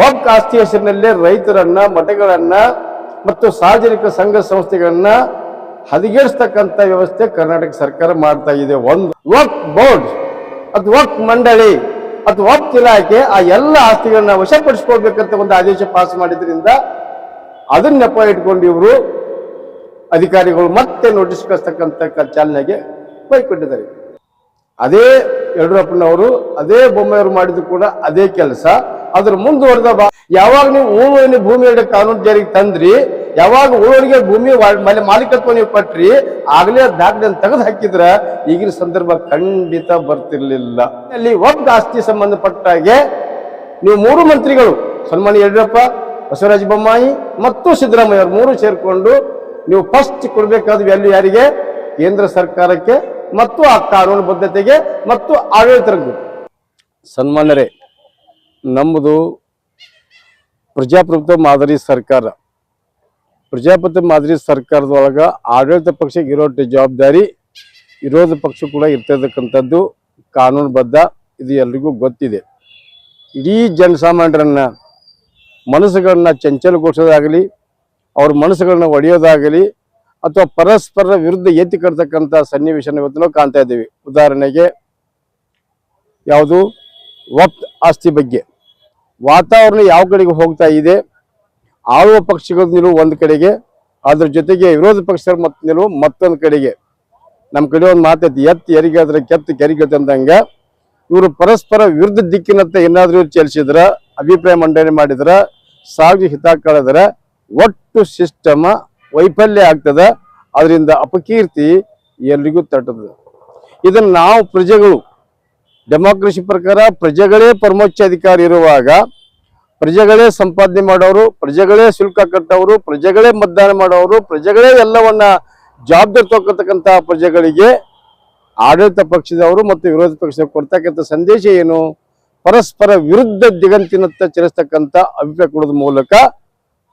ವಕ್ ಆಸ್ತಿ ಹೆಸರಿನಲ್ಲೇ ರೈತರನ್ನ, ಮಠಗಳನ್ನ ಮತ್ತು ಸಾರ್ವಜನಿಕ ಸಂಘ ಸಂಸ್ಥೆಗಳನ್ನ ಹದಗೆಡಿಸ್ತಕ್ಕಂಥ ವ್ಯವಸ್ಥೆ ಕರ್ನಾಟಕ ಸರ್ಕಾರ ಮಾಡ್ತಾ ಇದೆ. ಒಂದು ವಕ್ ಬೋರ್ಡ್, ಅದು ವಕ್ ಮಂಡಳಿ, ಅದು ವಕ್ ಇಲಾಖೆ, ಆ ಎಲ್ಲ ಆಸ್ತಿಗಳನ್ನ ವಶಪಡಿಸ್ಕೊಳ್ಬೇಕಂತ ಒಂದು ಆದೇಶ ಪಾಸ್ ಮಾಡಿದ್ರಿಂದ ಅದನ್ನ ನೆಪ ಇಟ್ಕೊಂಡು ಇವರು ಅಧಿಕಾರಿಗಳು ಮತ್ತೆ ನೋಟಿಸ್ ಕಳಿಸ್ತಕ್ಕಂಥ ಚಾಲನೆಗೆ ಕೈಕೊಟ್ಟಿದ್ದಾರೆ ಅದೇ ಯಡಿಯೂರಪ್ಪನವರು, ಅದೇ ಬೊಮ್ಮೆಯವರು ಮಾಡಿದ್ದು ಕೂಡ ಅದೇ ಕೆಲಸ. ಅದ್ರ ಮುಂದುವರೆದ ಬಾ ಯಾವಾಗ ನೀವು ಉಳುವಳಿ ಭೂಮಿ ಕಾನೂನು ಜಾರಿಗೆ ತಂದ್ರಿ, ಯಾವಾಗ ಉಳುವಳಿಗೆ ಭೂಮಿ ಮೇಲೆ ಮಾಲೀಕತ್ವ ನೀವು ಕೊಟ್ರಿ, ಆಗ್ಲೇ ದಾಖಲೆ ತೆಗೆದು ಹಾಕಿದ್ರ ಈಗಿನ ಸಂದರ್ಭ ಖಂಡಿತ ಬರ್ತಿರ್ಲಿಲ್ಲ. ಅಲ್ಲಿ ಒಬ್ಬ ಆಸ್ತಿ ಸಂಬಂಧಪಟ್ಟಾಗೆ ನೀವು ಮೂರು ಮಂತ್ರಿಗಳು, ಸನ್ಮಾನ್ಯ ಯಡಿಯೂರಪ್ಪ, ಬಸವರಾಜ ಬೊಮ್ಮಾಯಿ ಮತ್ತು ಸಿದ್ದರಾಮಯ್ಯ ಅವರು ಮೂರು ಸೇರ್ಕೊಂಡು ನೀವು ಫಸ್ಟ್ ಕೊಡಬೇಕಾದ ವ್ಯಾಲ್ಯೂ ಯಾರಿಗೆ? ಕೇಂದ್ರ ಸರ್ಕಾರಕ್ಕೆ ಮತ್ತು ಆ ಕಾನೂನು ಬದ್ಧತೆಗೆ ಮತ್ತು ಆಡಳಿತರಿಗೂ ಸನ್ಮಾನ್ಯರೇ ನಮ್ಮದು ಪ್ರಜಾಪ್ರಭುತ್ವ ಮಾದರಿ ಸರ್ಕಾರ. ಪ್ರಜಾಪ್ರಭುತ್ವ ಮಾದರಿ ಸರ್ಕಾರದೊಳಗೆ ಆಡಳಿತ ಪಕ್ಷಕ್ಕೆ ಇರೋ ಜವಾಬ್ದಾರಿ ವಿರೋಧ ಪಕ್ಷ ಕೂಡ ಇರ್ತಕ್ಕಂಥದ್ದು ಕಾನೂನುಬದ್ಧ ಇದು ಎಲ್ರಿಗೂ ಗೊತ್ತಿದೆ. ಇಡೀ ಜನಸಾಮಾನ್ಯರನ್ನ ಮನಸ್ಸುಗಳನ್ನ ಚಂಚಲಗೊಳಿಸೋದಾಗಲಿ, ಅವ್ರ ಮನಸ್ಸುಗಳನ್ನ ಒಡೆಯೋದಾಗಲಿ ಅಥವಾ ಪರಸ್ಪರ ವಿರುದ್ಧ ಎತ್ತಿ ಕಟ್ತಕ್ಕಂಥ ಸನ್ನಿವೇಶನ ಇವತ್ತು ಕಾಣ್ತಾ ಇದ್ದೀವಿ. ಉದಾಹರಣೆಗೆ ಯಾವುದು? ವಕ್ತ್ ಆಸ್ತಿ ಬಗ್ಗೆ. ವಾತಾವರಣ ಯಾವ ಕಡೆಗೆ ಹೋಗ್ತಾ ಇದೆ, ಆಳುವ ಪಕ್ಷಗಳ ನಿಲುವು ಒಂದು ಕಡೆಗೆ, ಅದ್ರ ಜೊತೆಗೆ ವಿರೋಧ ಪಕ್ಷದ ಮತ್ ನಿಲುವು ಮತ್ತೊಂದು ಕಡೆಗೆ. ನಮ್ಮ ಕಡೆ ಒಂದು ಮಾತೈತಿ ಎತ್ತು ಎರಿಗಾದ್ರೆ ಕೆತ್ತು ಕೆರಿಗತ್ತೆ ಅಂದಂಗ. ಇವರು ಪರಸ್ಪರ ವಿರುದ್ಧ ದಿಕ್ಕಿನತ್ತ ಏನಾದರೂ ಚಲಿಸಿದ್ರ, ಅಭಿಪ್ರಾಯ ಮಂಡನೆ ಮಾಡಿದ್ರ ಸಾರ್ವಜನಿಕ ಹಿತ ಕಳೆದ್ರ, ಒಟ್ಟು ಸಿಸ್ಟಮ ವೈಫಲ್ಯ ಆಗ್ತದ. ಅದರಿಂದ ಅಪಕೀರ್ತಿ ಎಲ್ರಿಗೂ ತಟ್ಟದ. ಇದನ್ನು ನಾವು ಪ್ರಜೆಗಳು ಡೆಮಾಕ್ರಸಿ ಪ್ರಕಾರ ಪ್ರಜೆಗಳೇ ಪರಮೋಚ್ಚ ಅಧಿಕಾರಿ ಇರುವಾಗ ಪ್ರಜೆಗಳೇ ಸಂಪಾದನೆ ಮಾಡೋರು, ಪ್ರಜೆಗಳೇ ಶುಲ್ಕ ಕಟ್ಟೋರು, ಪ್ರಜೆಗಳೇ ಮತದಾನ ಮಾಡೋರು, ಪ್ರಜೆಗಳೇ ಎಲ್ಲವನ್ನ ಜವಾಬ್ದಾರಿ ತಗೋತಕ್ಕಂಥ ಪ್ರಜೆಗಳಿಗೆ ಆಡಳಿತ ಪಕ್ಷದವರು ಮತ್ತು ವಿರೋಧ ಪಕ್ಷದವರು ಕೊಡ್ತಕ್ಕಂಥ ಸಂದೇಶ ಏನು? ಪರಸ್ಪರ ವಿರುದ್ಧ ದಿಗಂತಿನತ್ತ ಚಲಿಸ್ತಕ್ಕಂಥ ಅಭಿಪ್ರಾಯ ಕೊಡೋದ್ರ ಮೂಲಕ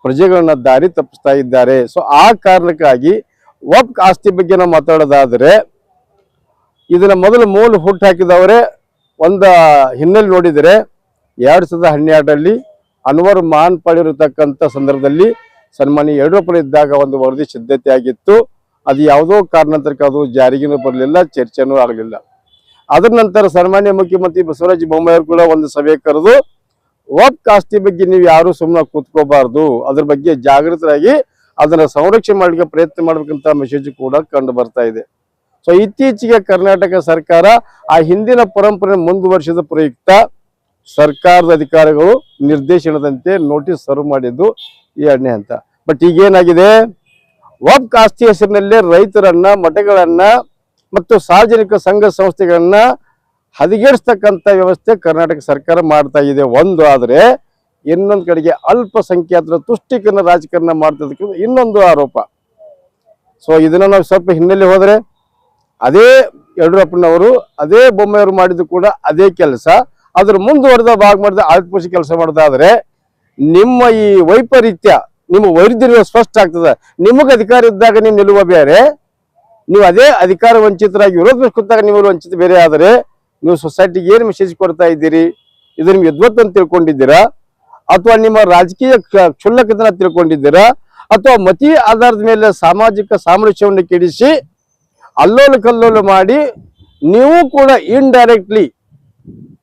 ಪ್ರಜೆಗಳನ್ನ ದಾರಿ ತಪ್ಪಿಸ್ತಾ ಇದ್ದಾರೆ. ಸೊ ಆ ಕಾರಣಕ್ಕಾಗಿ ವಕ್ ಆಸ್ತಿ ಬಗ್ಗೆ ನಾವು ಮಾತಾಡೋದಾದರೆ, ಇದನ್ನ ಮೊದಲು ಮೂಲ ಹುಟ್ಟು ಹಾಕಿದವರೇ ಒಂದ ಹಿನ್ನೆಲೆ ನೋಡಿದರೆ ಎರಡು ಸಾವಿರದ ಹನ್ನೆರಡರಲ್ಲಿ ಅನ್ವರ್ ಮಾನ್ ಪಡೆದಿರತಕ್ಕಂಥ ಸಂದರ್ಭದಲ್ಲಿ ಸನ್ಮಾನ್ಯ ಯಡಿಯೂರಪ್ಪನ ಇದ್ದಾಗ ಒಂದು ವರದಿ ಸಿದ್ಧತೆ ಆಗಿತ್ತು ಅದು ಯಾವುದೋ ಕಾರಣಾಂತರಕ್ಕೆ ಅದು ಜಾರಿಗೆನೂ ಬರಲಿಲ್ಲ, ಚರ್ಚೆನೂ ಆಗಲಿಲ್ಲ. ಅದರ ನಂತರ ಸನ್ಮಾನ್ಯ ಮುಖ್ಯಮಂತ್ರಿ ಬಸವರಾಜ ಬೊಮ್ಮಾಯಿ ಕೂಡ ಒಂದು ಸಭೆ ಕರೆದು ಒಕ್ ಆಸ್ತಿ ಬಗ್ಗೆ ನೀವು ಯಾರು ಸುಮ್ಮನೆ ಕೂತ್ಕೋಬಾರ್ದು. ಅದ್ರ ಬಗ್ಗೆ ಜಾಗೃತರಾಗಿ ಅದನ್ನ ಸಂರಕ್ಷಣೆ ಮಾಡಲಿಕ್ಕೆ ಪ್ರಯತ್ನ ಮಾಡಬೇಕಂತ ಮೆಸೇಜ್ ಕೂಡ ಕಂಡು ಬರ್ತಾ ಇದೆ. ಸೊ ಇತ್ತೀಚೆಗೆ ಕರ್ನಾಟಕ ಸರ್ಕಾರ ಆ ಹಿಂದಿನ ಪರಂಪರೆ ಮುಂದುವರಿಸಿದ ಪ್ರಯುಕ್ತ ಸರ್ಕಾರದ ಅಧಿಕಾರಿಗಳು ನಿರ್ದೇಶನದಂತೆ ನೋಟಿಸ್ ಸರ್ವ್ ಮಾಡಿದ್ದು ಈ ಎರಡನೇ ಹಂತ ಬಟ್ ಈಗೇನಾಗಿದೆ? ಒಬ್ಬ ಆಸ್ತಿ ಹೆಸರಿನಲ್ಲೇ ರೈತರನ್ನ, ಮಠಗಳನ್ನ ಮತ್ತು ಸಾರ್ವಜನಿಕ ಸಂಘ ಸಂಸ್ಥೆಗಳನ್ನ ಹದಗೆಡಿಸ್ತಕ್ಕಂಥ ವ್ಯವಸ್ಥೆ ಕರ್ನಾಟಕ ಸರ್ಕಾರ ಮಾಡ್ತಾ ಇದೆ. ಒಂದು ಆದರೆ ಇನ್ನೊಂದು ಕಡೆಗೆ ಅಲ್ಪಸಂಖ್ಯಾತರ ತುಷ್ಟೀಕರಣ ರಾಜಕಾರಣ ಮಾಡ್ತದಕ್ಕೆ ಇನ್ನೊಂದು ಆರೋಪ. ಸೊ ಇದನ್ನ ನಾವು ಸ್ವಲ್ಪ ಹಿನ್ನೆಲೆ ಹೋದ್ರೆ ಅದೇ ಯಡಿಯೂರಪ್ಪನವರು, ಅದೇ ಬೊಮ್ಮೆಯವರು ಮಾಡಿದ್ದು ಕೂಡ ಅದೇ ಕೆಲಸ. ಅದ್ರ ಮುಂದುವರೆದ ಭಾಗ ಮಾಡಿದ ಆಳ್ಪೋಷಿ ಕೆಲಸ ಮಾಡೋದಾದ್ರೆ ನಿಮ್ಮ ಈ ವೈಪರೀತ್ಯ, ನಿಮ್ಮ ವೈರುಧ್ಯ ಸ್ಪಷ್ಟ ಆಗ್ತದೆ. ನಿಮಗೆ ಅಧಿಕಾರ ಇದ್ದಾಗ ನೀವು ನಿಲ್ಲುವ ಬೇರೆ, ನೀವು ಅದೇ ಅಧಿಕಾರ ವಂಚಿತರಾಗಿ ವಿರೋಧ ಕೂತಾಗ ನೀವು ವಂಚಿತ ಬೇರೆ ಆದರೆ ನೀವು ಸೊಸೈಟಿಗೆ ಏನು ಮೆಸೇಜ್ ಕೊಡ್ತಾ ಇದ್ದೀರಿ? ಇದು ನಿಮ್ಗೆ ಯದ್ವತ್ ಅಂತ ತಿಳ್ಕೊಂಡಿದ್ದೀರಾ? ಅಥವಾ ನಿಮ್ಮ ರಾಜಕೀಯ ಕ್ಷ- ಕ್ಷುಲ್ಲಕತನ ತಿಳ್ಕೊಂಡಿದ್ದೀರಾ? ಅಥವಾ ಮತಿ ಆಧಾರದ ಮೇಲೆ ಸಾಮಾಜಿಕ ಸಾಮರಸ್ಯವನ್ನು ಕೆಡಿಸಿ ಅಲ್ಲೋಲ ಕಲ್ಲೋಲು ಮಾಡಿ ನೀವು ಕೂಡ ಇಂಡೈರೆಕ್ಟ್ಲಿ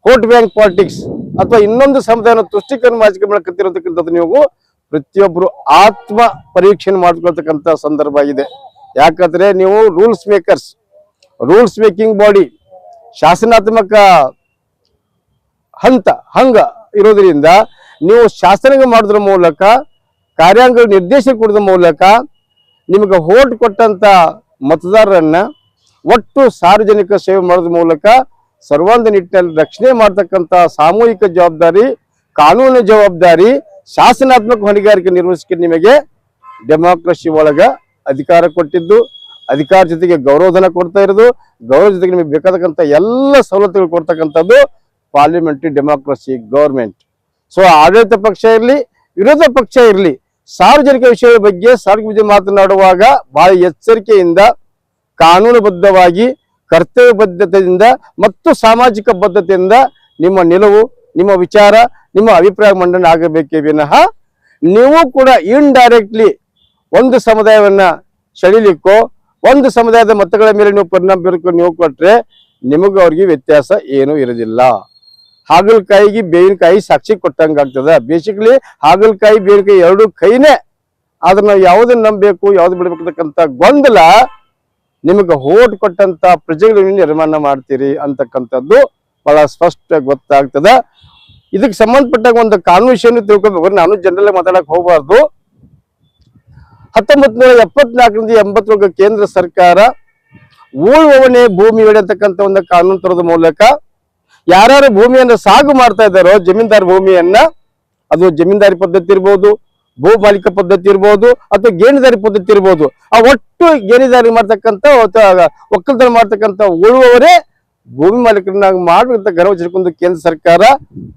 ವೋಟ್ ಬ್ಯಾಂಕ್ ಪಾಲಿಟಿಕ್ಸ್ ಅಥವಾ ಇನ್ನೊಂದು ಸಮುದಾಯನ ತುಷ್ಟೀಕರಣ ರಾಜಕೀಯ ಮಾಡಕತ್ತಿರತಕ್ಕಂಥದ್ದು ನೀವು ಪ್ರತಿಯೊಬ್ಬರು ಆತ್ಮ ಪರೀಕ್ಷೆ ಮಾಡ್ಕೊಳ್ತಕ್ಕಂಥ ಸಂದರ್ಭ ಆಗಿದೆ. ಯಾಕಂದ್ರೆ ನೀವು rules makers rules making body ಶಾಸನಾತ್ಮಕ ಹಂತ, ಹಂಗ ಇರೋದ್ರಿಂದ ನೀವು ಶಾಸನ ಮಾಡೋದ್ರ ಮೂಲಕ, ಕಾರ್ಯಾಂಗ ನಿರ್ದೇಶನ ಕೊಡೋದ್ರ ಮೂಲಕ ನಿಮಗೆ ವೋಟ್ ಕೊಟ್ಟಂತ ಮತದಾರರನ್ನ ಒಟ್ಟು ಸಾರ್ವಜನಿಕ ಸೇವೆ ಮಾಡೋದ್ರ ಮೂಲಕ ಸರ್ವಾಂಗ ನಿಟ್ಟಿನಲ್ಲಿ ರಕ್ಷಣೆ ಮಾಡ್ತಕ್ಕಂಥ ಸಾಮೂಹಿಕ ಜವಾಬ್ದಾರಿ, ಕಾನೂನು ಜವಾಬ್ದಾರಿ, ಶಾಸನಾತ್ಮಕ ಹೊಣೆಗಾರಿಕೆ ನಿರ್ವಹಿಸಕ್ಕೆ ನಿಮಗೆ ಡೆಮಾಕ್ರಸಿ ಒಳಗ ಅಧಿಕಾರ ಕೊಟ್ಟಿದ್ದು, ಅಧಿಕಾರ ಜೊತೆಗೆ ಗೌರವಧನ ಕೊಡ್ತಾ ಇರೋದು, ಗೌರವ ಜೊತೆಗೆ ನಿಮಗೆ ಬೇಕಾದಕ್ಕಂಥ ಎಲ್ಲ ಸವಲತ್ತುಗಳು ಕೊಡ್ತಕ್ಕಂಥದ್ದು ಪಾರ್ಲಿಮೆಂಟ್ರಿ ಡೆಮಾಕ್ರಸಿ ಗೌರ್ಮೆಂಟ್ ಸೊ ಆಡಳಿತ ಪಕ್ಷ ಇರಲಿ, ವಿರೋಧ ಪಕ್ಷ ಇರಲಿ, ಸಾರ್ವಜನಿಕ ವಿಷಯಗಳ ಬಗ್ಗೆ ಸಾರ್ವಜನಿಕ ಮಾತನಾಡುವಾಗ ಬಹಳ ಎಚ್ಚರಿಕೆಯಿಂದ ಕಾನೂನುಬದ್ಧವಾಗಿ ಕರ್ತವ್ಯ ಬದ್ಧತೆಯಿಂದ ಮತ್ತು ಸಾಮಾಜಿಕ ಬದ್ಧತೆಯಿಂದ ನಿಮ್ಮ ನಿಲುವು, ನಿಮ್ಮ ವಿಚಾರ, ನಿಮ್ಮ ಅಭಿಪ್ರಾಯ ಮಂಡನೆ ಆಗಬೇಕೇ ವಿನಃ ನೀವು ಕೂಡ ಇಂಡೈರೆಕ್ಟ್ಲಿ ಒಂದು ಸಮುದಾಯವನ್ನ ಸೆಳಿಲಿಕ್ಕೋ, ಒಂದು ಸಮುದಾಯದ ಮತಗಳ ಮೇಲೆ ನೀವು ಪರಿಣಾಮ ಬೀರಕ್ಕೋ ನೀವು ಕೊಟ್ಟರೆ ನಿಮಗೂ ಅವ್ರಿಗೆ ವ್ಯತ್ಯಾಸ ಏನೂ ಇರೋದಿಲ್ಲ ಹಾಗಲಕಾಯಿಗೆ ಬೇವಿನಕಾಯಿ ಸಾಕ್ಷಿ ಕೊಟ್ಟಂಗೆ ಆಗ್ತದ. ಬೇಸಿಕಲಿ ಹಾಗಲಕಾಯಿ, ಬೇವಿನಕಾಯಿ ಎರಡು ಕೈನೇ ಅದನ್ನ ನಾವು ಯಾವ್ದನ್ನ ನಂಬಬೇಕು, ಯಾವ್ದು ಬಿಡ್ಬೇಕಂತಕ್ಕಂಥ ಗೊಂದಲ ನಿಮಗೆ ಹೋಟ್ ಕೊಟ್ಟಂತ ಪ್ರಜೆಗಳನ್ನು ನಿರ್ಮಾಣ ಮಾಡ್ತೀರಿ ಅಂತಕ್ಕಂಥದ್ದು ಬಹಳ ಸ್ಪಷ್ಟ ಗೊತ್ತಾಗ್ತದ. ಇದಕ್ಕೆ ಸಂಬಂಧಪಟ್ಟಾಗ ಒಂದು ಕಾನೂನು ವಿಷಯನೂ ತಿಳ್ಕೊಬೇಕು. ನಾನು ಜನರಲ್ ಮಾತಾಡಕ್ ಹೋಗಬಾರ್ದು. ಹತ್ತೊಂಬತ್ ನೂರ ಎಪ್ಪತ್ನಾಲ್ಕರಿಂದ ಎಂಬತ್ತೊಳಗೆ ಕೇಂದ್ರ ಸರ್ಕಾರ ಉಳುವವನೇ ಭೂಮಿ ಅಂತಕ್ಕಂಥ ಒಂದು ಕಾನೂನು ತರದ ಮೂಲಕ ಯಾರ್ಯಾರು ಭೂಮಿಯನ್ನು ಸಾಗು ಮಾಡ್ತಾ ಇದ್ದಾರೋ, ಜಮೀನ್ದಾರ್ ಭೂಮಿಯನ್ನ, ಅದು ಜಮೀನ್ದಾರಿ ಪದ್ಧತಿ ಇರ್ಬೋದು ಭೂ ಪದ್ಧತಿ ಇರ್ಬೋದು ಅಥವಾ ಗೇಣಿದಾರಿ ಪದ್ಧತಿ ಇರ್ಬೋದು, ಆ ಒಟ್ಟು ಗೇಣಿದಾರಿ ಮಾಡ್ತಕ್ಕಂಥ ಒಕ್ಕಲ್ತನ ಮಾಡ್ತಕ್ಕಂಥ ಉಳುವವರೇ ಭೂಮಿ ಮಾಲೀಕರನ್ನಾಗಿ ಮಾಡುವಂತ ಗರ್ವ ಕೇಂದ್ರ ಸರ್ಕಾರ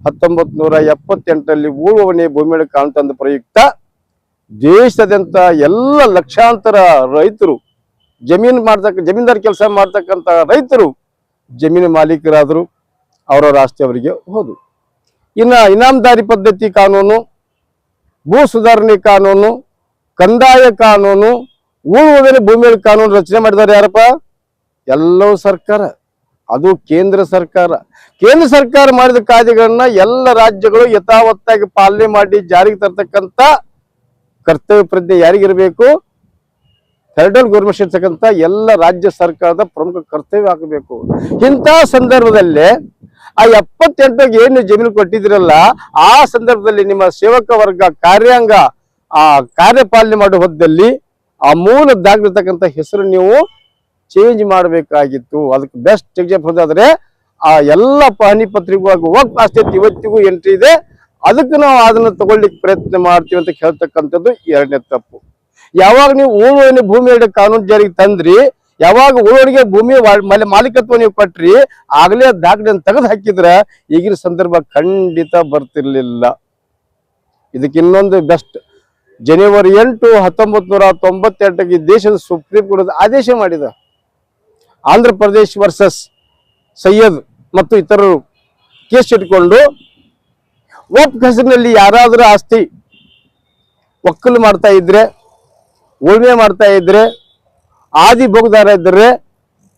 ಹತ್ತೊಂಬತ್ ನೂರ ಎಪ್ಪತ್ತೆಂಟರಲ್ಲಿ ಉಳುವವನೇ ಭೂಮಿ ಕಾಣ್ತಂದ ಪ್ರಯುಕ್ತ ದೇಶದಂತ ಎಲ್ಲ ಲಕ್ಷಾಂತರ ರೈತರು ಜಮೀನು ಮಾಡ್ತಕ್ಕ, ಜಮೀನ್ದಾರ ಕೆಲಸ ಮಾಡ್ತಕ್ಕಂಥ ರೈತರು ಜಮೀನು ಮಾಲೀಕರಾದರು, ಅವರ ಅವರಿಗೆ ಹೋದು. ಇನ್ನ ಇನಾಮದಾರಿ ಪದ್ಧತಿ ಕಾನೂನು ಭೂ ಸುಧಾರಣೆ ಕಾನೂನು, ಕಂದಾಯ ಕಾನೂನು ಉಳುವುದನ್ನು ಭೂಮಿಯಲ್ಲಿ ಕಾನೂನು ರಚನೆ ಮಾಡಿದ್ದಾರೆ ಯಾರಪ್ಪ? ಎಲ್ಲವೂ ಸರ್ಕಾರ. ಅದು ಕೇಂದ್ರ ಸರ್ಕಾರ. ಕೇಂದ್ರ ಸರ್ಕಾರ ಮಾಡಿದ ಕಾಯ್ದೆಗಳನ್ನ ಎಲ್ಲ ರಾಜ್ಯಗಳು ಯಥಾವತ್ತಾಗಿ ಪಾಲನೆ ಮಾಡಿ ಜಾರಿಗೆ ತರ್ತಕ್ಕಂಥ ಕರ್ತವ್ಯ ಪ್ರಜ್ಞೆ ಯಾರಿಗಿರಬೇಕು? ಫೆಡರಲ್ ಗೌರ್ಮೆಂಟ್ ಇರ್ತಕ್ಕಂಥ ಎಲ್ಲ ರಾಜ್ಯ ಸರ್ಕಾರದ ಪ್ರಮುಖ ಕರ್ತವ್ಯ ಆಗಬೇಕು. ಇಂಥ ಸಂದರ್ಭದಲ್ಲಿ ಆ ಎಪ್ಪತ್ತೆಂಟಾಗ ಏನು ಜಮೀನು ಕೊಟ್ಟಿದ್ರಲ್ಲ ಆ ಸಂದರ್ಭದಲ್ಲಿ ನಿಮ್ಮ ಸೇವಕ ವರ್ಗ ಕಾರ್ಯಾಂಗ ಆ ಕಾರ್ಯಪಾಲನೆ ಮಾಡುವ ಹೊದ್ದಲ್ಲಿ ಆ ಮೂಲ ದಾಖಲಿರ್ತಕ್ಕಂಥ ಹೆಸರು ನೀವು ಚೇಂಜ್ ಮಾಡಬೇಕಾಗಿತ್ತು. ಅದಕ್ಕೆ ಬೆಸ್ಟ್ ಎಕ್ಸಾಂಪಲ್ ಆದ್ರೆ ಆ ಎಲ್ಲ ಪಹಣಿ ಪತ್ರಿಕೆಗೂ ಹಾಗೂ ಆಸ್ತಿ ಐತಿ, ಇವತ್ತಿಗೂ ಎಂಟ್ರಿ ಇದೆ. ಅದಕ್ಕೆ ನಾವು ಅದನ್ನು ತಗೊಳ್ಳಿಕ್ಕೆ ಪ್ರಯತ್ನ ಮಾಡ್ತೀವಿ ಅಂತ ಹೇಳ್ತಕ್ಕಂಥದ್ದು ಎರಡನೇ ತಪ್ಪು. ಯಾವಾಗ ನೀವು ಉಳುವನೆ ಭೂಮಿ ಕಾನೂನು ಜಾರಿಗೆ ತಂದ್ರಿ ಯಾವಾಗ ಉಳುವಳಿಗೆ ಭೂಮಿ ಮಲೆ, ಮಾಲೀಕತ್ವ ನೀವು ಕೊಟ್ರಿ, ಆಗ್ಲೇ ದಾಖಲೆಯನ್ನು ತೆಗೆದು ಹಾಕಿದ್ರೆ ಈಗಿನ ಸಂದರ್ಭ ಖಂಡಿತ ಬರ್ತಿರ್ಲಿಲ್ಲ. ಇದಕ್ಕೆ ಇನ್ನೊಂದು ಬೆಸ್ಟ್. ಜನವರಿ ಎಂಟು ಹತ್ತೊಂಬತ್ ನೂರ ತೊಂಬತ್ತೆಂಟಕ್ಕೆ ದೇಶದ ಸುಪ್ರೀಂ ಕೋರ್ಟ್ ಆದೇಶ ಮಾಡಿದ. ಆಂಧ್ರ ಪ್ರದೇಶ್ ವರ್ಸಸ್ ಸೈಯದ್ ಮತ್ತು ಇತರರು ಕೇಸ್ ಇಟ್ಕೊಂಡು ಒಪ್ಪ ಹೆಸರಿನಲ್ಲಿ ಯಾರಾದರೂ ಆಸ್ತಿ ಒಕ್ಕಲು ಮಾಡ್ತಾ ಇದ್ರೆ, ಉಳ್ಮೆ ಮಾಡ್ತಾ ಇದ್ರೆ ಆದಿ ಬೋಗದಾರ ಇದ್ದರೆ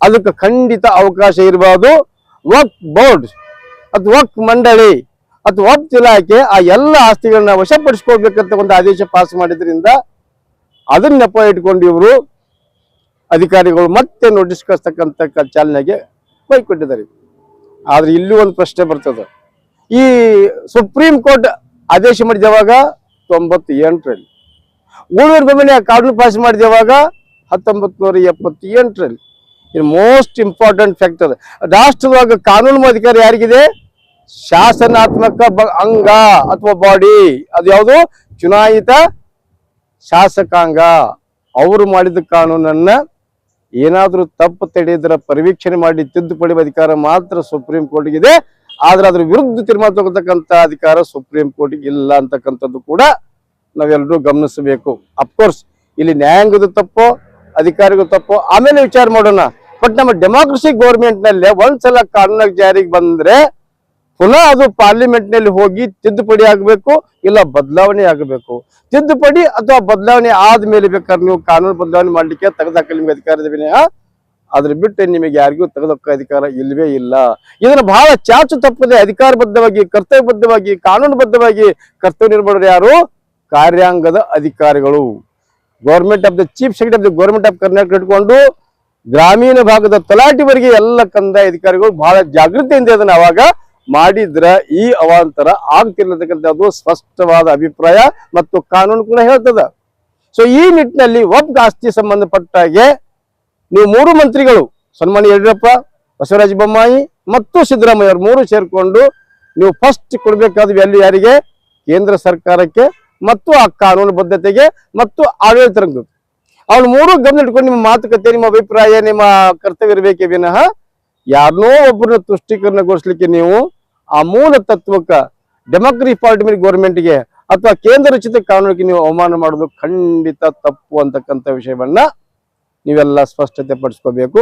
ಅದಕ್ಕೆ ಖಂಡಿತ ಅವಕಾಶ ಇರಬಾರ್ದು ವಕ್ ಬೋರ್ಡ್ ಅಥವಾ ವಕ್ ಮಂಡಳಿ ಅಥವಾ ವಕ್ ಇಲಾಖೆ ಆ ಎಲ್ಲ ಆಸ್ತಿಗಳನ್ನ ವಶಪಡಿಸ್ಕೊಳ್ಬೇಕಂತ ಒಂದು ಆದೇಶ ಪಾಸ್ ಮಾಡಿದ್ರಿಂದ ಅದನ್ನ ನೆಪ ಇಟ್ಕೊಂಡು ಇವರು ಅಧಿಕಾರಿಗಳು ಮತ್ತೆ ನೋಟಿಸ್ ಕಳಿಸ್ತಕ್ಕಂಥ ಚಾಲನೆಗೆ ಕೊಟ್ಟಿದ್ದಾರೆ ಆದ್ರೆ ಇಲ್ಲೂ ಒಂದು ಪ್ರಶ್ನೆ ಬರ್ತದೆ. ಈ ಸುಪ್ರೀಂ ಕೋರ್ಟ್ ಆದೇಶ ಮಾಡಿದವಾಗ ತೊಂಬತ್ತು ಎಂಟರಲ್ಲಿ ಉಳುವರ್ ಭೂಮಿನ ಕಾನೂನು ಪಾಸ್ ಮಾಡಿದ ಯಾವಾಗ ಹತ್ತೊಂಬತ್ತು ನೂರ ಎಪ್ಪತ್ತು ಎಂಟರಲ್ಲಿ ಇದು ಮೋಸ್ಟ್ ಇಂಪಾರ್ಟೆಂಟ್ ಫ್ಯಾಕ್ಟರ್ ರಾಷ್ಟ್ರದಾಗ ಕಾನೂನು ಅಧಿಕಾರ ಯಾರಿಗಿದೆ? ಶಾಸನಾತ್ಮಕ ಅಂಗ ಅಥವಾ ಬಾಡಿ ಅದು ಯಾವುದು? ಚುನಾಯಿತ ಶಾಸಕಾಂಗ. ಅವರು ಮಾಡಿದ ಕಾನೂನನ್ನ ಏನಾದರೂ ತಪ್ಪು ತಡೆಯದ್ರ ಪರಿವೀಕ್ಷಣೆ ಮಾಡಿ ತಿದ್ದುಪಡಿ ಅಧಿಕಾರ ಮಾತ್ರ ಸುಪ್ರೀಂ ಕೋರ್ಟ್ಗಿದೆ ಆದ್ರೆ ಅದ್ರ ವಿರುದ್ಧ ತೀರ್ಮಾನ ತಗೋತಕ್ಕಂತ ಅಧಿಕಾರ ಸುಪ್ರೀಂ ಕೋರ್ಟ್ಗೆ ಇಲ್ಲ ಅಂತಕ್ಕಂಥದ್ದು ಕೂಡ ನಾವೆಲ್ಲರೂ ಗಮನಿಸಬೇಕು. ಅಫ್ಕೋರ್ಸ್ ಇಲ್ಲಿ ನ್ಯಾಯಾಂಗದ ತಪ್ಪು ಅಧಿಕಾರಿಗಳು ತಪ್ಪು. ಆಮೇಲೆ ವಿಚಾರ ಮಾಡೋಣ. ಬಟ್ ನಮ್ಮ ಡೆಮಾಕ್ರಸಿ ಗೌರ್ಮೆಂಟ್ನಲ್ಲಿ ಒಂದ್ಸಲ ಕಾನೂನು ಜಾರಿಗೆ ಬಂದ್ರೆ ಪುನಃ ಅದು ಪಾರ್ಲಿಮೆಂಟ್ನಲ್ಲಿ ಹೋಗಿ ತಿದ್ದುಪಡಿ ಆಗಬೇಕು, ಇಲ್ಲ ಬದಲಾವಣೆ ಆಗಬೇಕು. ತಿದ್ದುಪಡಿ ಅಥವಾ ಬದಲಾವಣೆ ಆದ್ಮೇಲೆ ಬೇಕಾದ್ರೆ ನೀವು ಕಾನೂನು ಬದಲಾವಣೆ ಮಾಡ್ಲಿಕ್ಕೆ ತೆಗೆದಾಕ ನಿಮ್ಗೆ ಅಧಿಕಾರ ಇದೀನಿ ಅದ್ರ ಬಿಟ್ಟು ನಿಮಗೆ ಯಾರಿಗೂ ತೆಗೆದೊಕ್ಕ ಅಧಿಕಾರ ಇಲ್ಲವೇ ಇಲ್ಲ. ಇದನ್ನ ಬಹಳ ಚಾಚು ತಪ್ಪದೆ ಅಧಿಕಾರಬದ್ಧವಾಗಿ, ಕರ್ತವ್ಯಬದ್ಧವಾಗಿ, ಕಾನೂನುಬದ್ಧವಾಗಿ ಕರ್ತವ್ಯ ನಿರ್ವಹಣೆ ಯಾರು? ಕಾರ್ಯಾಂಗದ ಅಧಿಕಾರಿಗಳು. Government of the chief secretary of the government of Karnataka ಇಟ್ಕೊಂಡು ಗ್ರಾಮೀಣ ಭಾಗದ ತಲಾಟಿವರೆಗೆ ಎಲ್ಲ ಕಂದಾಯ ಅಧಿಕಾರಿಗಳು ಬಹಳ ಜಾಗೃತಿಯಿಂದ ಅದನ್ನ ಅವಾಗ ಮಾಡಿದ್ರ ಈ ಅವಾಂತರ ಆಗ್ತಿರ್ಲತಕ್ಕಂಥದ್ದು ಸ್ಪಷ್ಟವಾದ ಅಭಿಪ್ರಾಯ ಮತ್ತು ಕಾನೂನು ಕೂಡ ಹೇಳ್ತದ. ಸೊ ಈ ನಿಟ್ಟಿನಲ್ಲಿ ಒಬ್ಬ ಆಸ್ತಿ ಸಂಬಂಧಪಟ್ಟಾಗೆ ನೀವು ಮೂರು ಮಂತ್ರಿಗಳು ಸನ್ಮಾನ್ಯ ಯಡಿಯೂರಪ್ಪ, ಬಸವರಾಜ ಬೊಮ್ಮಾಯಿ ಮತ್ತು ಸಿದ್ದರಾಮಯ್ಯ ಅವರು ಮೂರು ಸೇರಿಕೊಂಡು ನೀವು ಫಸ್ಟ್ ಕೊಡಬೇಕಾದ ವ್ಯಾಲ್ಯೂ ಯಾರಿಗೆ? ಕೇಂದ್ರ ಸರ್ಕಾರಕ್ಕೆ ಮತ್ತು ಆ ಕಾನೂನು ಬದ್ಧತೆಗೆ ಮತ್ತು ಆಡಳಿತ ರಂಗಕ್ಕೆ ಅವ್ನು ಮೂರು ಗಮನ ಇಟ್ಕೊಂಡು ನಿಮ್ಮ ಮಾತುಕತೆ, ನಿಮ್ಮ ಅಭಿಪ್ರಾಯ, ನಿಮ್ಮ ಕರ್ತವ್ಯ ಇರಬೇಕೇ ವಿನಃ ಯಾರನ್ನೋ ಒಬ್ಬರನ್ನ ತುಷ್ಟೀಕರಣಗೊಳಿಸ್ಲಿಕ್ಕೆ ನೀವು ಆ ಮೂಲ ತತ್ವಕ್ಕ ಡೆಮೋಕ್ರಸಿ ಪಾರ್ಟಿ ಗೌರ್ಮೆಂಟ್ಗೆ ಅಥವಾ ಕೇಂದ್ರ ರಚಿತ ಕಾನೂನಿಗೆ ನೀವು ಅವಮಾನ ಮಾಡೋದು ಖಂಡಿತ ತಪ್ಪು ಅಂತಕ್ಕಂಥ ವಿಷಯವನ್ನ ನೀವೆಲ್ಲ ಸ್ಪಷ್ಟತೆ ಪಡಿಸ್ಕೋಬೇಕು.